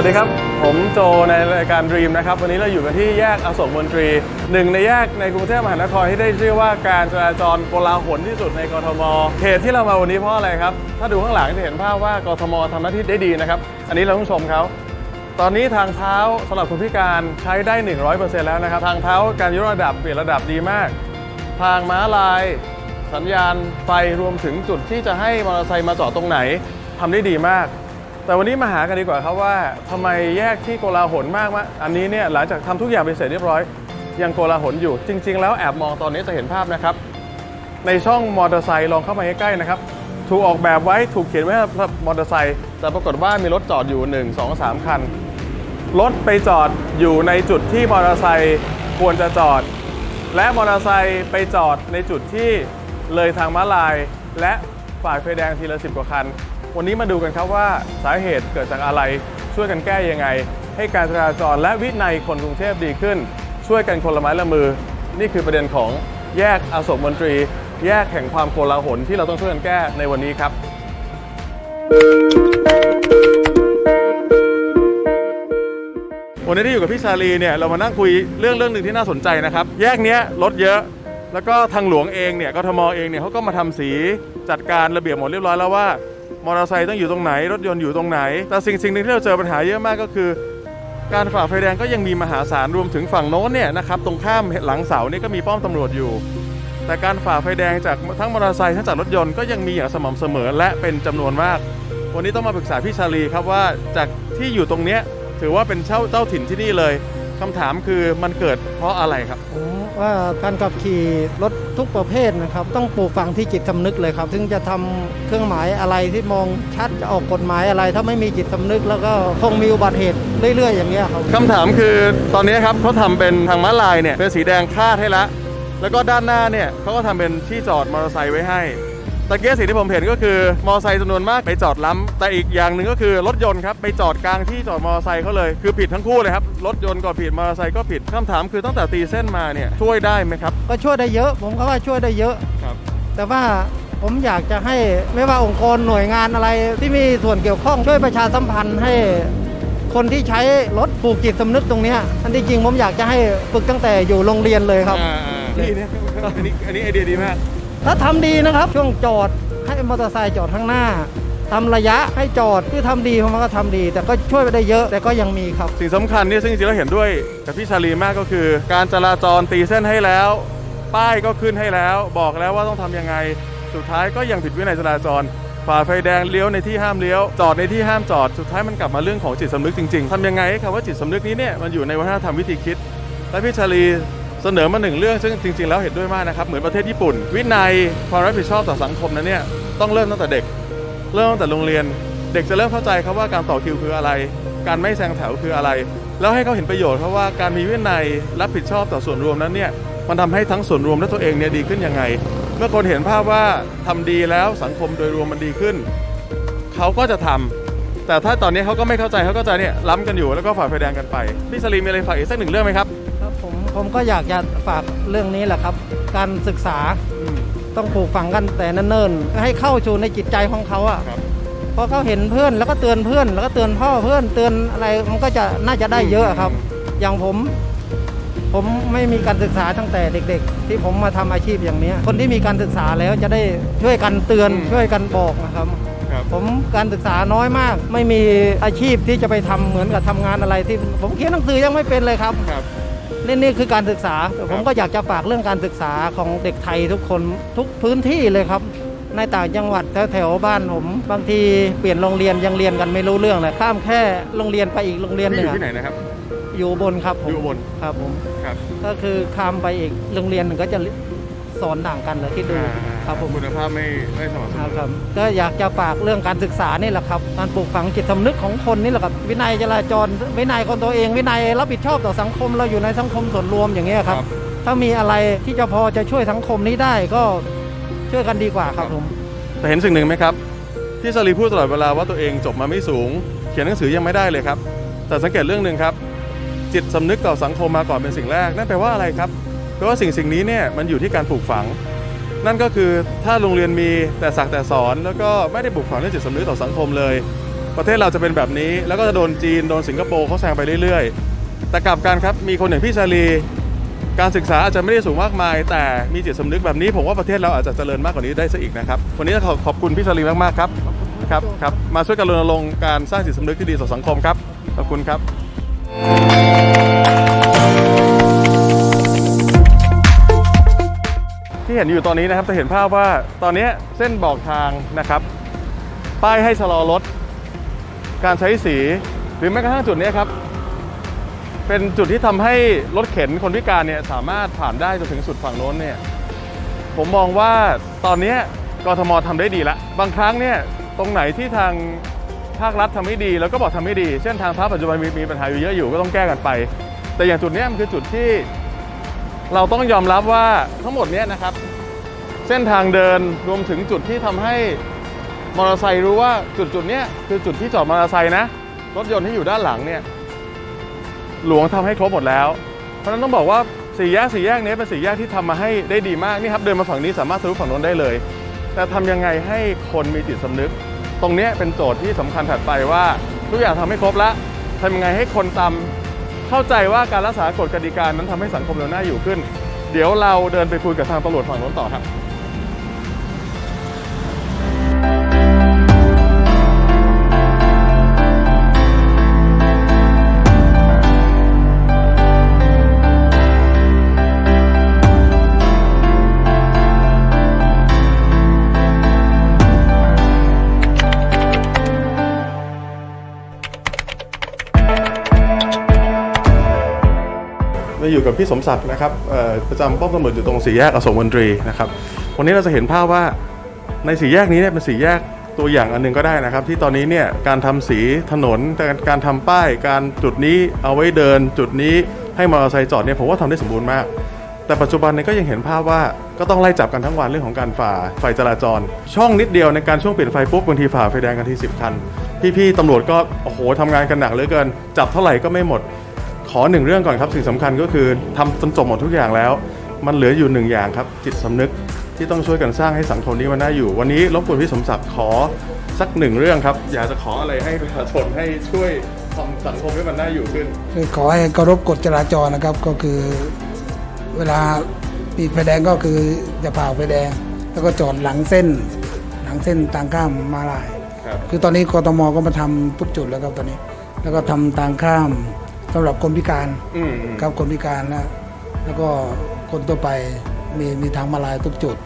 วัสดีครับ ผมโจในรายการ Dream นะครับ วันนี้เราอยู่กันที่แยกอโศกมนตรี หนึ่งในแยกในกรุงเทพมหานครที่ได้ชื่อว่าการจราจรโกลาหลที่สุดในกรทมเหตุที่เรามาวันนี้เพราะอะไรครับ ถ้าดูข้างหลังจะเห็นภาพว่ากรทมทำหน้าที่ได้ดีนะครับ อันนี้เราต้องชมเขาตอนนี้ทางเท้าสำหรับคนพิการใช้ได้ 100%แล้วนะครับ ทางเท้าการยกระดับเปลี่ยนระดับดีมาก ทางม้าลาย สัญญาณไฟรวมถึงจุดที่จะให้มอเตอร์ไซค์มาจอดตรงไหนทำได้ดีมาก แต่วันนี้มาหากันดีกว่าครับว่าทำไมแยกที่โกลาหลมากมะอันนี้เนี่ยหลังจากทำทุกอย่างไปเสร็จเรียบร้อย ยังโกลาหลอยู่ จริง ๆ แล้วแอบมองตอนนี้จะเห็นภาพนะครับ ในช่องมอเตอร์ไซค์ลองเข้ามาใกล้ๆนะครับถูกออกแบบไว้ถูกเขียนไว้สำหรับมอเตอร์ไซค์แต่ปรากฏว่ามีรถจอดอยู่ 1 2 3 คัน รถไปจอดอยู่ในจุดที่มอเตอร์ไซค์ควรจะจอด และมอเตอร์ไซค์ไปจอดในจุดที่เลยทางม้าลาย และฝ่ายไฟแดงทีละสิบกว่าคัน วันนี้มาดูกันครับว่าสาเหตุเกิดจากอะไร ช่วยกันแก้ยังไง ให้การจราจรและวินัยคนกรุงเทพดีขึ้น ช่วยกันคนละไม้ละมือ นี่คือประเด็นของแยกอโศกมนตรี แยกแห่งความโกลาหลที่เราต้องช่วยกันแก้ในวันนี้ครับ วันนี้ที่อยู่กับพี่ชาลีเนี่ยเรามานั่งคุยเรื่องเรื่องหนึ่งที่น่าสนใจนะครับ แยกเนี้ยรถเยอะแล้วก็ทางหลวงเองเนี่ยกทมเองเนี่ยเขาก็มาทำสีจัดการระเบียบหมดเรียบร้อยแล้วว่า มอเตอร์ไซค์ต้องอยู่ตรงไหน รถยนต์อยู่ตรงไหน แต่สิ่งสิ่งหนึ่งที่เราเจอปัญหาเยอะมากก็คือ การฝ่าไฟแดงก็ยังมีมหาศาลรวมถึงฝั่งโน้นเนี่ยนะครับตรงข้ามหลังเสานี่ก็มีป้อมตำรวจอยู่ แต่การฝ่าไฟแดงจากทั้งมอเตอร์ไซค์ทั้งจากรถยนต์ก็ยังมีอย่างสม่ำเสมอและเป็นจำนวนมาก วันนี้ต้องมาปรึกษาพี่ชาลีครับว่าจากที่อยู่ตรงเนี้ยถือว่าเป็นเจ้าเจ้าถิ่นที่นี่เลยคำถามคือมันเกิดเพราะอะไรครับ ว่าการขับขี่รถทุกประเภทนะครับ ต้องปลูกฝังที่จิตสำนึกเลยครับถึงจะทำเครื่องหมายอะไรที่มองชัดจะออกกฎหมายอะไร ถ้าไม่มีจิตสำนึก แล้วก็คงมีอุบัติเหตุเรื่อยๆอย่างเงี้ยครับคำถามคือตอนนี้ครับเขาทำเป็นทางม้าลายเนี่ยเป็นสีแดงคาดให้ละแล้วก็ด้านหน้าเนี่ยเขาก็ทำเป็นที่จอดมอเตอร์ไซค์ไว้ให้ ตะเกียสิ่งที่ผมเห็นก็คือมอเตอร์ไซค์จำนวนมากไปจอดล้ำแต่อีกอย่างหนึ่งก็คือรถยนต์ครับไปจอดกลางที่จอดมอเตอร์ไซค์เขาเลยคือผิดทั้งคู่เลยครับรถยนต์ก็ผิดมอเตอร์ไซค์ก็ผิดคำถามคือตั้งแต่ตีเส้นมาเนี่ยช่วยได้ไหมครับก็ช่วยได้เยอะ ผมก็ว่าช่วยได้เยอะครับ แต่ว่าผมอยากจะให้ไม่ว่าองค์กรหน่วยงานอะไรที่มีส่วนเกี่ยวข้องช่วยประชาสัมพันธ์ให้คนที่ใช้รถปลูกจิตสำนึกตรงเนี้ยอันที่จริงผมอยากจะให้ฝึกตั้งแต่อยู่โรงเรียนเลยครับอ่าๆนี่เนี่ยอันนี้อันนี้ไอเดียดีมาก ถ้าทำดีนะครับ ช่วงจอดให้มอเตอร์ไซค์จอดข้างหน้าทำระยะให้จอดคือทำดีผมว่าก็ทำดี แต่ก็ช่วยไปได้เยอะแต่ก็ยังมีครับ สิ่งสำคัญนี่ซึ่งจริงๆแล้วเห็นด้วยกับพี่ชาลีมากก็คือ การจราจรตีเส้นให้แล้ว ป้ายก็ขึ้นให้แล้ว บอกแล้วว่าต้องทำยังไงสุดท้ายก็ยังผิดวินัยจราจรฝ่าไฟแดงเลี้ยวในที่ห้ามเลี้ยว จอดในที่ห้ามจอดสุดท้ายมันกลับมาเรื่องของจิตสำนึกจริงๆทำยังไงให้คำว่าจิตสำนึกนี้เนี่ยมันอยู่ในวัฒนธรรมวิธีคิด และพี่ชาลี เสนอมาหนึ่งเรื่องซึ่งจริง ๆ แล้วเห็นด้วยมากนะครับ เหมือนประเทศญี่ปุ่น วินัยความรับผิดชอบต่อสังคมนั้นเนี่ยต้องเริ่มตั้งแต่เด็ก เริ่มตั้งแต่โรงเรียน เด็กจะเริ่มเข้าใจครับว่าการต่อคิวคืออะไร การไม่แซงแถวคืออะไร แล้วให้เขาเห็นประโยชน์เพราะว่าการมีวินัยรับผิดชอบต่อส่วนรวมนั้นเนี่ยมันทำให้ทั้งส่วนรวมและตัวเองเนี่ยดีขึ้นยังไง เมื่อคนเห็นภาพว่าทำดีแล้วสังคมโดยรวมมันดีขึ้น เขาก็จะทำแต่ถ้าตอนนี้เขาก็ไม่เข้าใจเขาก็จะเนี่ยล้ำกันอยู่แล้วก็ฝ่าไฟแดงกันไปพี่สลีมีอะไรฝากอีกสักหนึ่งเรื่องไหมครับ ผมผมก็อยากจะฝากเรื่องนี้แหละครับ การศึกษาต้องปลูกฝังกันแต่เนิ่นๆให้เข้าสู่ในจิตใจของเขาอะครับเพราะเขาเห็นเพื่อนแล้วก็เตือนเพื่อน แล้วก็เตือนพ่อเพื่อนเตือนอะไรมันก็จะน่าจะได้เยอะครับ อย่างผม ผมไม่มีการศึกษาตั้งแต่เด็ก ๆ ที่ผมมาทำอาชีพอย่างเนี้ยคนที่มีการศึกษาแล้วจะได้ช่วยกันเตือนอืมช่วยกันบอกนะครับครับผมการศึกษาน้อยมาก ไม่มีอาชีพที่จะไปทำเหมือนกับทำงานอะไรที่ ผมเขียนหนังสือยังไม่เป็นเลยครับครับ นี่นี่คือการศึกษาแต่ผมก็อยากจะฝากเรื่องการศึกษาของเด็กไทยทุกคนทุกพื้นที่เลยครับ ในต่างจังหวัดแถวแถวๆบ้านผม บางทีเปลี่ยนโรงเรียนยังเรียนกันไม่รู้เรื่องเลยข้ามแค่โรงเรียนไปอีกโรงเรียนหนี่นึ่องยู่อะ ที่ไหนนะครับ อยู่บนครับผมอยู่อุบล ครับผมครับก็คือข้ามไปอีกโรงเรียนหนึ่งก็จะสอนต่างกันเลยที่ดู อ่า ครับผมคุณภาพไม่ไม่สม่ำเสคมรับอครับก็อยากจะฝากเรื่องการศึกษานี่แหละครับการปลูกฝังจิตสำนึกของคนนี่แหละครับวินัยจราจรวินัยคนตัวเอง วินัยรับผิดชอบต่อสังคมเราอยู่ในสังคมส่วนรวมอย่างเงี้ยครับครับ ถ้ามีอะไรที่จะพอจะช่วยสังคมนี้ได้ก็ช่วยกันดีกว่าครับผมแต่เห็นสิ่งหนึ่งไหมครับ ที่สลีพูดตลอดเวลาว่าตัวเองจบมาไม่สูง เขียนหนังสือยังไม่ได้เลยครับ แต่สังเกตเรื่องหนึ่งครับ จิตสำนึกต่อสังคมมาก่อนเป็นสิ่งแรกนั่นแปลว่าอะไรครับแปลว่าสิ่งสิ่งนี้เนี่ยมันอยู่ที่การปลูกฝัง นั่นก็คือถ้าโรงเรียนมีแต่สักแต่สอน แล้วก็ไม่ได้ปลูกฝังเรื่องจิตสำนึกต่อสังคมเลย ประเทศเราจะเป็นแบบนี้ แล้วก็จะโดนจีนโดนสิงคโปร์เขาแซงไปเรื่อยๆ แต่กลับกันครับมีคนอย่างพี่ชาลี การศึกษาอาจจะไม่ได้สูงมากมาย แต่มีจิตสำนึกแบบนี้ผมว่าประเทศเราอาจจะเจริญมากกว่านี้ได้ซะอีกนะครับวันนี้ขอขอบคุณพี่ชาลีมากๆครับครับครับมาช่วยกันรณรงค์การสร้างจิตสำนึกที่ดีต่อสังคมครับขอบคุณครับ เห็นอยู่ตอนนี้นะครับจะเห็นภาพว่าตอนนี้เส้นบอกทางนะครับ ป้ายให้ชะลอรถ การใช้สีหรือแม้กระทั่งจุดนี้ครับ เป็นจุดที่ทำให้รถเข็นคนพิการเนี่ยสามารถผ่านได้จนถึงสุดฝั่งโน้นเนี่ยผมมองว่าตอนนี้กทมทำได้ดีละบางครั้งเนี่ยตรงไหนที่ทางภาครัฐทำไม่ดีแล้วก็บอกทำไม่ดี เช่นทางท้าปัจจุบันมีมีปัญหาอยู่เยอะอยู่ก็ต้องแก้กันไป แต่อย่างจุดนี้มันคือจุดที่ เราต้องยอมรับว่าทั้งหมดนี้นะครับ เส้นทางเดินรวมถึงจุดที่ทำให้มอเตอร์ไซค์รู้ว่าจุดจุดๆนี้คือจุดที่จอดมอเตอร์ไซค์นะ รถยนต์ที่อยู่ด้านหลังเนี่ยหลวงทำให้ครบหมดแล้ว เพราะฉะนั้นต้องบอกว่าสี่แยกสี่แยกนี้เป็นสี่แยกที่ทำมาให้ได้ดีมากนี่ครับเดินมาฝั่งนี้สามารถทะลุฝั่งโน้นได้เลย แต่ทำยังไงให้คนมีจิตสำนึก ตรงนี้เป็นโจทย์ที่สำคัญถัดไปว่าทุกอย่างทำให้ครบแล้วทำยังไงให้คนตาม เข้าใจว่าการรักษากฎกติกานั้นทำให้สังคมเราน่าอยู่ขึ้น เดี๋ยวเราเดินไปคุยกับทางตำรวจฝั่งนู้นต่อครับ มาอยู่กับพี่สมศักดิ์นะครับประจำป้อมตำรวจอยู่ตรงสี่แยกอโศกมนตรีนะครับวันนี้เราจะเห็นภาพว่าในสี่แยกนี้เนี่ยเป็นสี่แยกตัวอย่างอันหนึงก็ได้นะครับ ที่ตอนนี้เนี่ยการทำสีถนนการการทำป้ายการจุดนี้เอาไว้เดิน จุดนี้ให้มอเตอร์ไซค์จอดเนี่ยผมว่าทำได้สมบูรณ์มาก แต่ปัจจุบันเนี่ยก็ยังเห็นภาพว่าก็ต้องไล่จับกันทั้งวันเรื่องของการฝ่าไฟจราจร ช่องนิดเดียวในการช่วงเปลี่ยนไฟปุ๊บบางทีฝ่าไฟแดงกันทีสิบคัน พี่ๆตำรวจก็โอ้โหทำงานกันหนักเหลือเกิน จับเท่าไหร่ก็ไม่หมด ขอหนึ่งเรื่องก่อนครับสิ่งสำคัญก็คือทำจนจบหมดทุกอย่างแล้ว มันเหลืออยู่หนึ่งอย่างครับ จิตสำนึกที่ต้องช่วยกันสร้างให้สังคมนี้มันน่าอยู่ วันนี้รบกวนพี่สมศักดิ์ขอสักหนึ่งเรื่องครับ อยากจะขออะไรให้ประชาชนให้ช่วยทำสังคมให้มันน่าอยู่ขึ้นคือขอให้เคารพกฎจราจรนะครับก็คือเวลาติดไฟแดงก็คือจะผ่าไฟแดง แล้วก็จอดหลังเส้น หลังเส้นทางข้ามมาลายครับคือตอนนี้กทมก็มาทำทุกจุดแล้วครับตอนนี้ แล้วก็ทำทางข้าม สำหรับคนพิการอืมอืมครับคนพิการนะแล้วก็คนตัวไปมีมีทางมาลายทุกจุด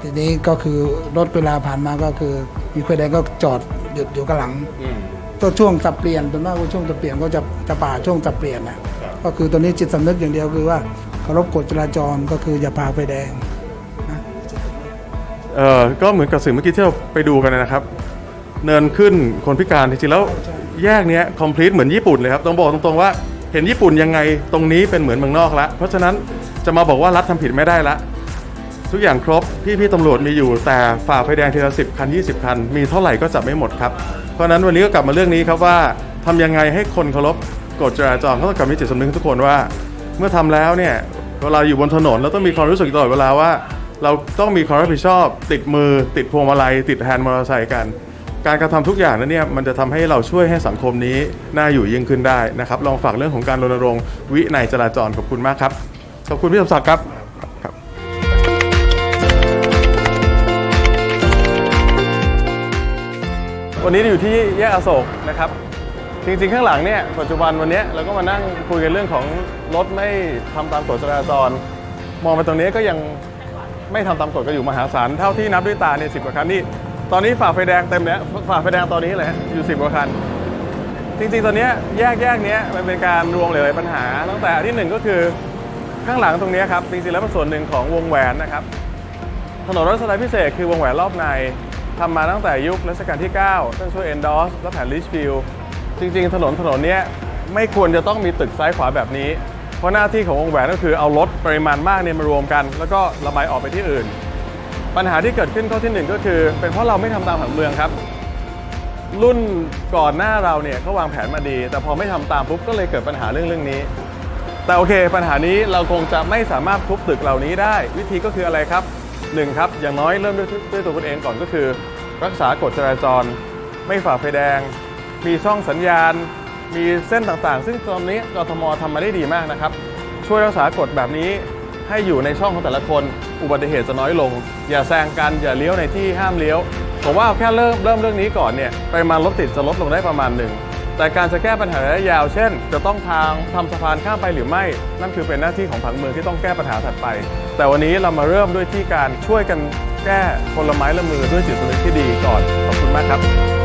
ทีนี้ก็คือรถเวลาผ่านมาก็คือ มีไฟแดงก็จอดหยุดอยู่กับหลัง อืม ตัวช่วงสับเปลี่ยนตัวมากว่าช่วงสับเปลี่ยนก็จะจะป่าช่วงสับเปลี่ยนนะก็คือตัวนี้จิตสำนึกอย่างเดียวคือว่าเคารพกฎจราจรก็คืออย่าพาไฟแดงเอ่อก็เหมือนกับสิ่งเมื่อกี้ที่เราไปดูกันนะครับ เนินขึ้นคนพิการจริงๆแล้ว แยกเนี้ย complete เหมือนญี่ปุ่นเลยครับต้องบอกตรงๆว่าเห็นญี่ปุ่นยังไงตรงนี้เป็นเหมือนเมืองนอกละเพราะฉะนั้นจะมาบอกว่ารัฐทำผิดไม่ได้ละทุกอย่างครบพี่ๆตำรวจมีอยู่ แต่ฝ่าไฟแดงทีละสิบคัน 20 คัน มีเท่าไหร่ก็จับไม่หมดครับ เพราะนั้นวันนี้ก็กลับมาเรื่องนี้ครับว่าทำยังไงให้คนเคารพกฎจราจรเขาต้องกลับมีจิตสำนึกทุกคนว่า เมื่อทำแล้วเนี่ยเวลาอยู่บนถนนเราต้องมีความรู้สึกตลอดเวลาว่า เราต้องมีความรับผิดชอบ ติดมือ ติดพวงมาลัยติดแฮนด์มอเตอร์ไซค์กัน การกระทำทุกอย่างนั้นเนี่ยมันจะทำให้เราช่วยให้สังคมนี้น่าอยู่ยิ่งขึ้นได้นะครับ ลองฝากเรื่องของการรณรงค์วินัยจราจรขอบคุณมากครับ ขอบคุณพี่สมศักดิ์ครับครับวันนี้อยู่ที่แยกอโศกนะครับ จริง ๆ ข้างหลังเนี่ยปัจจุบันวันนี้เราก็มานั่งคุยกันเรื่องของรถไม่ทำตามกฎจราจร มองไปตรงนี้ก็ยังไม่ทำตามกฎก็อยู่มหาศาลเท่าที่นับด้วยตาเนี่ยสิบกว่าคันนี่ ตอนนี้ฝ่าไฟแดงเต็มแล้วฝ่าไฟแดงตอนนี้เลยอยู่สิบกว่าคัน จริงๆตอนนี้แยกแยกนี้มันเป็นการรวงหลายๆปัญหา ตั้งแต่ที่หนึ่งก็คือข้างหลังตรงนี้ครับจริงๆแล้วเป็นส่วนหนึ่งของวงแหวนนะครับถนนรถสไลด์พิเศษคือวงแหวนรอบในทำมาตั้งแต่ยุครัชกาลที่9ต้องช่วย endorse และแผน r i c h f i e l d จริง ๆ ถนนถนนนี้ไม่ควรจะต้องมีตึกซ้ายขวาแบบนี้ เพราะหน้าที่ของวงแหวนก็คือเอารถปริมาณมากเนี่ยมารวมกัน แล้วก็ระบายออกไปที่อื่น ปัญหาที่เกิดขึ้นข้อที่หนึ่งก็คือ เป็นเพราะเราไม่ทำตามผังเมืองครับ รุ่นก่อนหน้าเราเนี่ยเขาวางแผนมาดี แต่พอไม่ทำตามปุ๊บก็เลยเกิดปัญหาเรื่องเรื่องนี้ แต่โอเค ปัญหานี้เราคงจะไม่สามารถทุบตึกเหล่านี้ได้ วิธีก็คืออะไรครับหนึ่งครับอย่างน้อยเริ่มด้วยด้วยตัวคุณเองก่อนก็คือ รักษากฎจราจร ไม่ฝ่าไฟแดง มีช่องสัญญาณ มีเส้นต่างๆ ซึ่งตอนนี้กทมทำมาได้ดีมากนะครับ ช่วยรักษากฎแบบนี้ให้อยู่ในช่องของแต่ละคน อุบัติเหตุจะน้อยลง อย่าแซงกันอย่าเลี้ยวในที่ห้ามเลี้ยวผมว่าแค่เริ่มเริ่มเรื่องนี้ก่อนเนี่ยปริมาณรถติดจะลดลงได้ประมาณหนึ่งแต่การจะแก้ปัญหาระยะยาว เช่น จะต้องทางทำสะพานข้ามไปหรือไม่ นั่นคือเป็นหน้าที่ของผังเมืองที่ต้องแก้ปัญหาถัดไป แต่วันนี้เรามาเริ่มด้วยที่การช่วยกันแก้คนละไม้ละมือด้วยจิตสำนึกที่ดีก่อน ขอบคุณมากครับ